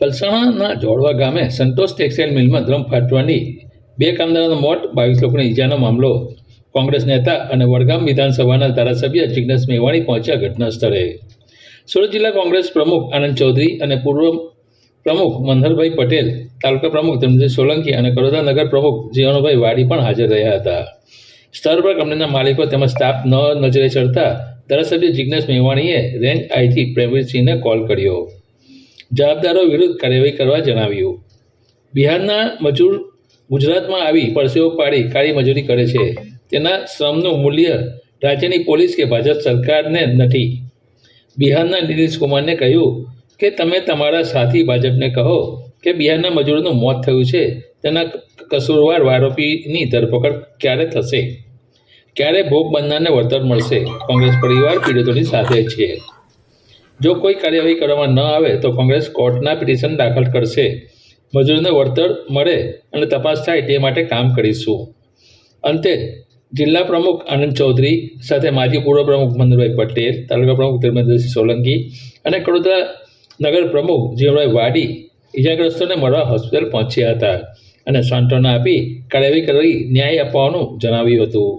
પલસાણાના જોડવા ગામે સંતોષ ટેક્સટાઇલ મિલમાં ધ્રમ ફાટવાની બે કામદારોનો મોત, બાવીસ લોકોની ઈજાનો મામલો. કોંગ્રેસ નેતા અને વડગામ વિધાનસભાના ધારાસભ્ય જિજ્ઞેશ મેવાણી પહોંચ્યા ઘટના સ્થળે સુરત જિલ્લા કોંગ્રેસ પ્રમુખ આનંદ ચૌધરી અને પૂર્વ પ્રમુખ મનહરભાઈ પટેલ, તાલુકા પ્રમુખ ધર્મજી સોલંકી અને કડોદરા નગર પ્રમુખ જીવણભાઈ વાડી પણ હાજર રહ્યા હતા. સ્થળ પર કંપનીના માલિકો તેમજ સ્ટાફ ન નજરે ચડતા ધારાસભ્ય જિજ્ઞેશ મેવાણીએ રેન્જ આઈજી પ્રેમવીરસિંહને કોલ કર્યો. જવાબદારો વિરુદ્ધ કાર્યવાહી કરવા જણાવ્યું. બિહારના મજૂર ગુજરાતમાં આવી પરસેવો પાડી કાળી મજૂરી કરે છે. તેના શ્રમનું મૂલ્ય રાજ્યની પોલીસ કે ભાજપ સરકારને નથી. બિહારના નીતિશ કુમારને કહ્યું કે, તમે તમારા સાથી ભાજપને કહો કે બિહારના મજૂરોનું મોત થયું છે. તેના કસૂરવાર આરોપીની ધરપકડ ક્યારે થશે? ક્યારે ભોગ બનનારને વળતર મળશે? કોંગ્રેસ પરિવાર પીડિતોની સાથે છે. જો કોઈ કાર્યવાહી કરવામાં ન આવે તો કોંગ્રેસ કોર્ટના પિટિશન દાખલ કરશે. મજૂરોને વળતર મળે અને તપાસ થાય તે માટે કામ કરીશું. અંતે, જિલ્લા પ્રમુખ આનંદ ચૌધરી સાથે માજી પૂર્વ પ્રમુખ મનોહરભાઈ પટેલ, તાલુકા પ્રમુખ ધર્મેન્દ્રસિંહ સોલંકી અને કડોદરા નગર પ્રમુખ જીવનભાઈ વાડી ઇજાગ્રસ્તોને મળવા હોસ્પિટલ પહોંચ્યા હતા અને સાંત્વના આપી કાર્યવાહી કરી ન્યાય અપાવવાનું જણાવ્યું હતું.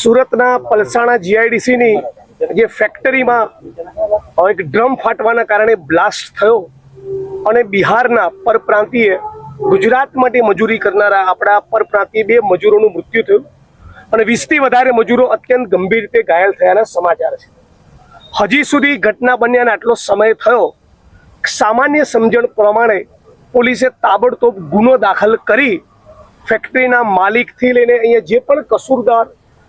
સુરતના પલસાણા જીઆઈડીસીની જે ફેક્ટરીમાં એક ડ્રમ ફાટવાના કારણે બ્લાસ્ટ થયો અને બિહારના પરપ્રાંતીય ગુજરાત માટે મજૂરી કરનારા આપણા પરપ્રાંતીય બે મજૂરોનું મૃત્યુ થયું અને વીસથી વધારે મજૂરો અત્યંત ગંભીર રીતે ઘાયલ થયાના સમાચાર છે. હજી સુધી ઘટના બન્યાને આટલો સમય થયો, સામાન્ય સમજણ પ્રમાણે પોલીસે તાબડતોબ ગુનો દાખલ કરી ફેક્ટરીના માલિકથી લઈને અહીંયા જે પણ કસૂરદાર,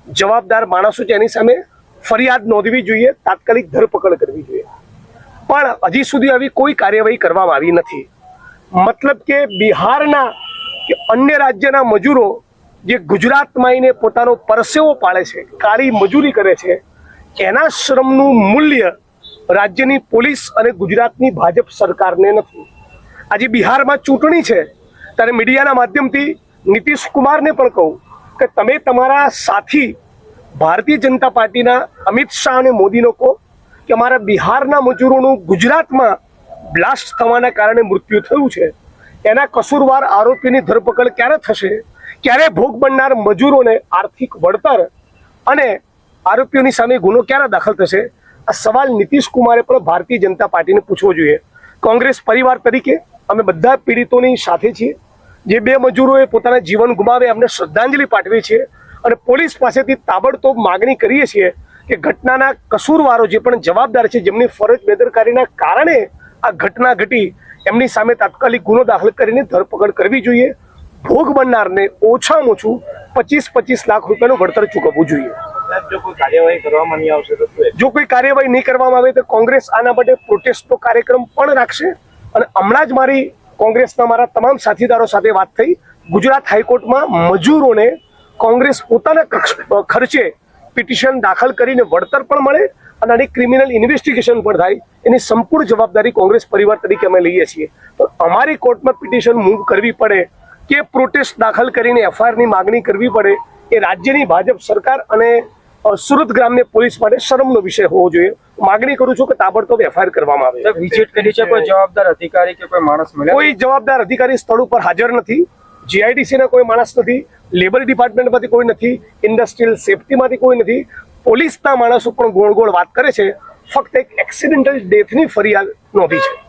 જવાબદાર માણસો છે, એની સામે ફરિયાદ નોંધવી જોઈએ, તાત્કાલિક ધરપકડ કરવી જોઈએ. પણ હજી સુધી આવી કોઈ કાર્યવાહી કરવામાં આવી નથી. મતલબ કે બિહારના કે અન્ય રાજ્યના મજૂરો જે ગુજરાતમાં આવીને પોતાનો પરસેવો પાડે છે, કાળી મજૂરી કરે છે, એના શ્રમનું મૂલ્ય રાજ્યની પોલીસ અને ગુજરાતની ભાજપ સરકારને નથી. આજે બિહારમાં ચૂંટણી છે, ત્યારે મીડિયાના માધ્યમથી નીતિશ કુમારને પણ કહું કે તમે તમારા સાથી ભારતીય જનતા પાર્ટીના અમિત શાહ અને મોદીનો કહો કે અમારા બિહારના મજૂરોનું ગુજરાતમાં બ્લાસ્ટ થવાના કારણે મૃત્યુ થયું છે. એના કસૂરવાર આરોપીની ધરપકડ ક્યારે થશે? ક્યારે ભોગ બનનાર મજૂરોને આર્થિક વળતર અને આરોપીઓની સામે ગુનો ક્યારે દાખલ થશે? આ સવાલ નીતિશ કુમારે પણ ભારતીય જનતા પાર્ટીને પૂછવો જોઈએ. કોંગ્રેસ પરિવાર તરીકે અમે બધા પીડિતોની સાથે છીએ. જે બે મજૂરોએ પોતાના જીવન ગુમાવે એમને શ્રદ્ધાંજલિ પાઠવી છીએ અને પોલીસ પાસેથી તાબડતોબ માગણી કરીએ છીએ કે ઘટનાના કસૂરવારો જે પણ જવાબદાર છે જેમની ફરજ બેદરકારીના કારણે આ ઘટના ઘટી એમની સામે તાત્કાલિક ગુનો દાખલ કરીને ધરપકડ કરવી જોઈએ. ભોગ બનનારને ઓછામાં ઓછું પચીસ પચીસ લાખ રૂપિયાનું વળતર ચૂકવવું જોઈએ. જો કોઈ કાર્યવાહી નહીં કરવામાં આવે તો કોંગ્રેસ આના માટે પ્રોટેસ્ટનો કાર્યક્રમ પણ રાખશે. અને હમણાં જ મારી કોંગ્રેસના મારા તમામ સાથીદારો સાથે વાત થઈ. ગુજરાત હાઈકોર્ટમાં મજૂરોને કોંગ્રેસ પોતાના કક્ષ- ખર્ચે પિટિશન દાખલ કરીને વળતર પણ મળે અને આની ક્રિમિનલ ઇન્વેસ્ટિગેશન પણ થાય. એની સંપૂર્ણ જવાબદારી કોંગ્રેસ પરિવાર તરીકે અમે લઈએ છીએ. તો અમારી કોર્ટમાં પિટિશન મૂવ કરવી પડે કે પ્રોટેસ્ટ દાખલ કરીને એફઆઈઆરની માગણી કરવી પડે એ રાજ્યની ભાજપ સરકાર અને સુરત ગ્રામ્ય પોલીસ માટે શરમનો વિષય હોવો જોઈએ. માગણી કરું છું કે તાબડતોબ એફઆઈઆર કરવામાં આવે. વિઝિટ કરી છે કોઈ જવાબદાર અધિકારી કે કોઈ માણસ કોઈ જવાબદાર અધિકારી સ્થળ ઉપર હાજર નથી. જીઆઈડીસી ના કોઈ માણસ નથી. લેબર ડિપાર્ટમેન્ટમાંથી કોઈ નથી, ઇન્ડસ્ટ્રીયલ સેફટીમાંથી કોઈ નથી. પોલીસના માણસો પણ ગોળ ગોળ વાત કરે છે. ફક્ત એક એક્સિડેન્ટલ ડેથની ફરિયાદ નોંધી છે.